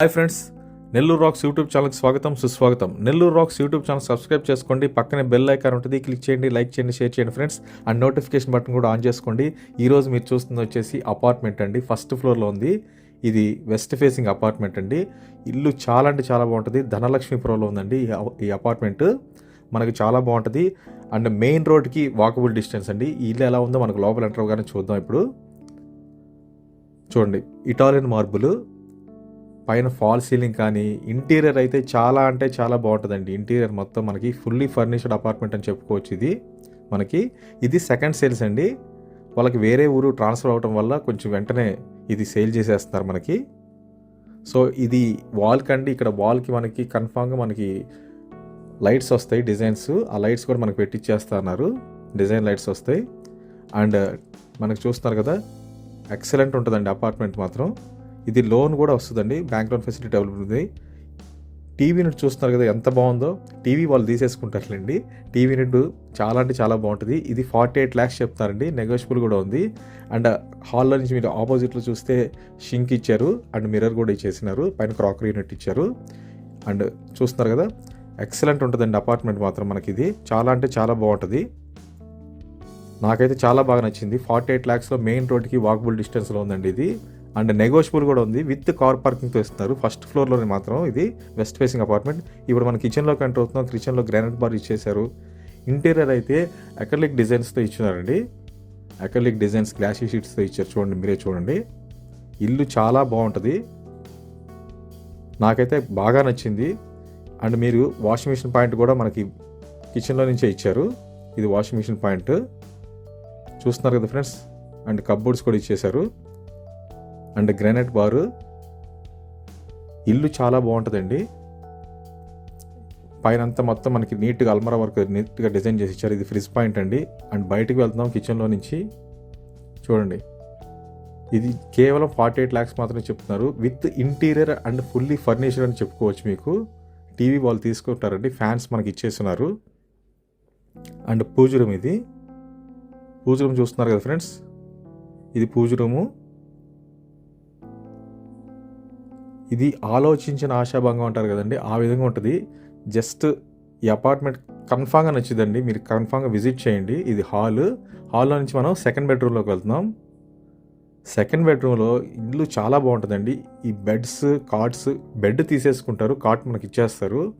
Hi friends Nellore rocks YouTube ఛానల్కి స్వాగతం సుస్వాగతం. Nellore rocks YouTube channel subscribe చేసుకోండి పక్కనే బెల్ ఐకాన్ ఉంటుంది క్లిక్ చేయండి లైక్ చేయండి షేర్ చేయండి ఫ్రెండ్స్. అండ్ నోటిఫికేషన్ బటన్ కూడా ఆన్ చేసుకోండి. ఈరోజు మీరు చూస్తుంది వచ్చేసి అపార్ట్మెంట్ అండి ఫస్ట్ ఫ్లోర్లో ఉంది. ఇది వెస్ట్ ఫేసింగ్ అపార్ట్మెంట్ అండి. ఇల్లు చాలా అంటే చాలా బాగుంటుంది ధనలక్ష్మీపురంలో ఉందండి ఈ ఈ అపార్ట్మెంట్. మనకు చాలా బాగుంటుంది. అండ్ మెయిన్ రోడ్కి వాకబుల్ డిస్టెన్స్ అండి. ఇల్లు ఎలా ఉందో మనకు లోపల ఎంటర్ కానీ చూద్దాం ఇప్పుడు. చూడండి ఇటాలియన్ మార్బుల్. పైన ఫాల్ సీలింగ్ కానీ ఇంటీరియర్ అయితే చాలా అంటే చాలా బాగుంటుందండి. ఇంటీరియర్ మొత్తం మనకి ఫుల్లీ ఫర్నిష్డ్ అపార్ట్మెంట్ అని చెప్పుకోవచ్చు ఇది మనకి. ఇది సెకండ్ సేల్స్ అండి. వాళ్ళకి వేరే ఊరు ట్రాన్స్ఫర్ అవడం వల్ల కొంచెం వెంటనే ఇది సేల్ చేసేస్తున్నారు మనకి. సో ఇది వాల్కి అండి ఇక్కడ వాల్కి మనకి కన్ఫామ్గా మనకి లైట్స్ వస్తాయి డిజైన్స్. ఆ లైట్స్ కూడా మనకి పెట్టిచ్చేస్తున్నారు. డిజైన్ లైట్స్ వస్తాయి. అండ్ మనకు చూస్తున్నారు కదా ఎక్సలెంట్ ఉంటుందండి అపార్ట్మెంట్ మాత్రం. ఇది లోన్ కూడా వస్తుందండి. బ్యాంక్ లోన్ ఫెసిలిటీ అవైలబుల్ ఉంది. టీవీ యూనిట్ చూస్తున్నారు కదా ఎంత బాగుందో. టీవీ వాళ్ళు తీసేసుకుంటారులేండి. టీవీ నెట్ చాలా అంటే చాలా బాగుంటుంది. ఇది ఫార్టీ ఎయిట్ ల్యాక్స్ చెప్తారండి నెగోషియబుల్ కూడా ఉంది. అండ్ హాల్లో నుంచి మీరు ఆపోజిట్లో చూస్తే షింక్ ఇచ్చారు. అండ్ మిర్రర్ కూడా ఇచ్చేసినారు. పైన క్రాకరీ యూనిట్ ఇచ్చారు. అండ్ చూస్తున్నారు కదా ఎక్సలెంట్ ఉంటుందండి అపార్ట్మెంట్ మాత్రం మనకి ఇది చాలా అంటే చాలా బాగుంటుంది. నాకైతే చాలా బాగా నచ్చింది. ఫార్టీ ఎయిట్ ల్యాక్స్లో మెయిన్ రోడ్కి వాకబుల్ డిస్టెన్స్లో ఉందండి ఇది. అండ్ నెగోషియబుల్ కూడా ఉంది. విత్ కార్ పార్కింగ్తో ఇస్తున్నారు. ఫస్ట్ ఫ్లోర్లోనే మాత్రం ఇది వెస్ట్ ఫేసింగ్ అపార్ట్మెంట్. ఇప్పుడు మన కిచెన్లోకి ఎంటర్ అవుతున్నాం. కిచెన్లో గ్రానైట్ బార్ ఇచ్చేశారు. ఇంటీరియర్ అయితే అకలిక్ డిజైన్స్తో ఇచ్చినారండి అకలిక్ డిజైన్స్ గ్లాసీ షీట్స్తో ఇచ్చారు. చూడండి మీరే చూడండి. ఇల్లు చాలా బాగుంటుంది. నాకైతే బాగా నచ్చింది. అండ్ మీరు వాషింగ్ మిషన్ పాయింట్ కూడా మనకి కిచెన్లో నుంచే ఇచ్చారు. ఇది వాషింగ్ మిషన్ పాయింట్ చూస్తున్నారు కదా ఫ్రెండ్స్? అండ్ కబ్బోర్డ్స్ కూడా ఇచ్చేశారు. అండ్ గ్రానైట్ బారు. ఇల్లు చాలా బాగుంటుందండి. పైన అంతా మొత్తం మనకి నీట్గా అల్మరా వర్క్ నీట్గా డిజైన్ చేసి ఇచ్చారు. ఇది ఫ్రిజ్ పాయింట్ అండి. అండ్ బయటకు వెళ్తున్నాం కిచెన్లో నుంచి. చూడండి. ఇది కేవలం ఫార్టీ ఎయిట్ ల్యాక్స్ మాత్రమే చెప్తున్నారు. With interior and fully furniture అని చెప్పుకోవచ్చు మీకు. టీవీ వాళ్ళు తీసుకుంటారండి. ఫ్యాన్స్ మనకి ఇచ్చేస్తున్నారు. అండ్ పూజ రూమ్ ఇది. పూజ రూమ్ చూస్తున్నారు కదా ఫ్రెండ్స్? ఇది పూజ రూము. ఇది ఆలోచించిన ఆశాభంగం అంటారు కదండి. ఆ విధంగా ఉంటుంది. జస్ట్ ఈ అపార్ట్మెంట్ కన్ఫామ్గా నచ్చిందండి. మీరు కన్ఫామ్గా విజిట్ చేయండి. ఇది హాల్. హాల్లో నుంచి మనం సెకండ్ బెడ్రూమ్లోకి వెళ్తున్నాం. సెకండ్ బెడ్రూమ్లో ఇల్లు చాలా బాగుంటుందండి. ఈ బెడ్స్ కాట్స్ బెడ్ తీసేసుకుంటారు. కాట్ మనకి ఇచ్చేస్తారు.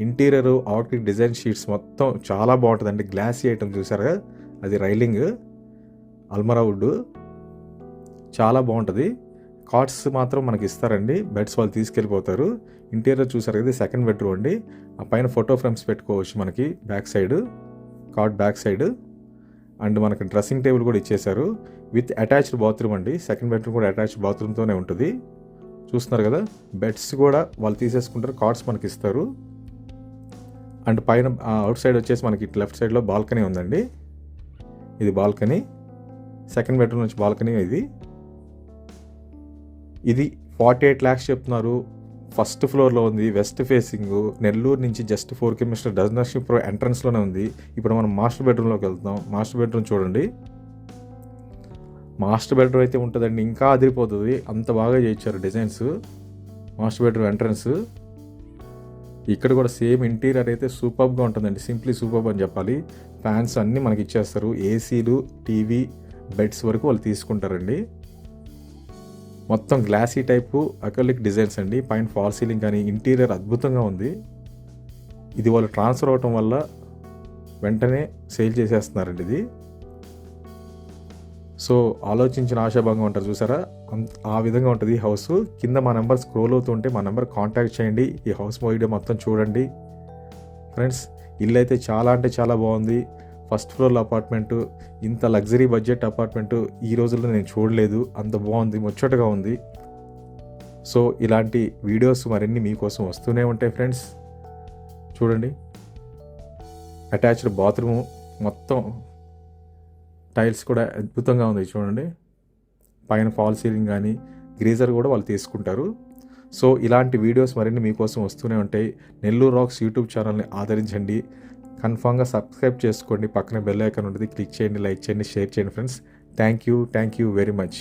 ఇంటీరియర్ అవుట్లిక్ డిజైన్ షీట్స్ మొత్తం చాలా బాగుంటుందండి. గ్లాసీ ఐటమ్ చూసారా? అది రైలింగ్. అల్మరా వుడ్. చాలా బాగుంటుంది. కార్డ్స్ మాత్రం మనకి ఇస్తారండి బెడ్స్ వాళ్ళు తీసుకెళ్ళిపోతారు. ఇంటీరియర్ చూసారు కదా సెకండ్ బెడ్రూమ్ అండి. ఆ పైన ఫోటో ఫ్రేమ్స్ పెట్టుకోవచ్చు మనకి back side. Card back side. And మనకి డ్రెస్సింగ్ టేబుల్ కూడా ఇచ్చేశారు. విత్ అటాచ్డ్ బాత్రూమ్ అండి. సెకండ్ బెడ్రూమ్ కూడా అటాచ్డ్ బాత్రూమ్తోనే ఉంటుంది. చూస్తున్నారు కదా బెడ్స్ కూడా వాళ్ళు తీసేసుకుంటారు కార్డ్స్ మనకి ఇస్తారు అండ్ పైన అవుట్ సైడ్ వచ్చేసి మనకి లెఫ్ట్ సైడ్లో బాల్కనీ ఉందండి. ఇది బాల్కనీ. సెకండ్ బెడ్రూమ్ నుంచి బాల్కనీ ఇది. ఇది ఫార్టీ ఎయిట్ ల్యాక్స్ చెప్తున్నారు. ఫస్ట్ ఫ్లోర్లో ఉంది వెస్ట్ ఫేసింగ్ నెల్లూరు నుంచి జస్ట్ ఫోర్ కిలోమీటర్ డజనర్షిప్ ప్రో ఎంట్రన్స్లోనే ఉంది. ఇప్పుడు మనం మాస్టర్ బెడ్రూమ్లోకి వెళ్తున్నాం. మాస్టర్ బెడ్రూమ్ చూడండి. మాస్టర్ బెడ్రూమ్ అయితే ఉంటుందండి ఇంకా అదిరిపోతుంది. అంత బాగా చేయించారు డిజైన్స్ మాస్టర్ బెడ్రూమ్ ఎంట్రన్స్ ఇక్కడ కూడా సేమ్ ఇంటీరియర్ అయితే సూపర్గా ఉంటుందండి. సింప్లీ సూపర్ అని చెప్పాలి. ఫ్యాన్స్ అన్నీ మనకి ఇచ్చేస్తారు. ఏసీలు టీవీ బెడ్స్ వరకు వాళ్ళు తీసుకుంటారండి. మొత్తం గ్లాసీ టైపు అకలిక్ డిజైన్స్ అండి. పైన ఫాల్ సీలింగ్ కానీ ఇంటీరియర్ అద్భుతంగా ఉంది. ఇది వాళ్ళు ట్రాన్స్ఫర్ అవటం వల్ల వెంటనే సేల్ చేసేస్తున్నారండి ఇది. సో ఆలోచించిన ఆశాభంగం ఉంటారు చూసారా? ఆ విధంగా ఉంటుంది ఈ హౌస్. కింద మా నెంబర్ స్క్రోల్ అవుతుంటే మా నెంబర్ కాంటాక్ట్ చేయండి. ఈ హౌస్ వీడియో మొత్తం చూడండి. ఫ్రెండ్స్ ఇల్లు అయితే చాలా అంటే చాలా బాగుంది. ఫస్ట్ ఫ్లోర్లో అపార్ట్మెంటు ఇంత లగ్జరీ బడ్జెట్ అపార్ట్మెంటు ఈ రోజుల్లో నేను చూడలేదు. అంత బాగుంది ముచ్చటగా ఉంది. సో ఇలాంటి వీడియోస్ మరిన్ని మీకోసం వస్తూనే ఉంటాయి ఫ్రెండ్స్. చూడండి. అటాచ్డ్ బాత్రూమ్ మొత్తం టైల్స్ కూడా అద్భుతంగా ఉంది చూడండి. పైన ఫాల్ సీలింగ్ కానీ గ్రీజర్ కూడా వాళ్ళు తీసుకుంటారు. సో ఇలాంటి వీడియోస్ మరిన్ని మీకోసం వస్తూనే ఉంటాయి. నెల్లూరు రాక్స్ యూట్యూబ్ ఛానల్ని ఆదరించండి. కన్ఫామ్గా సబ్స్క్రైబ్ చేసుకోండి. పక్కన బెల్ ఐకాన్ ఉంటుంది. క్లిక్ చేయండి లైక్ చేయండి షేర్ చేయండి friends. Thank you thank you very much.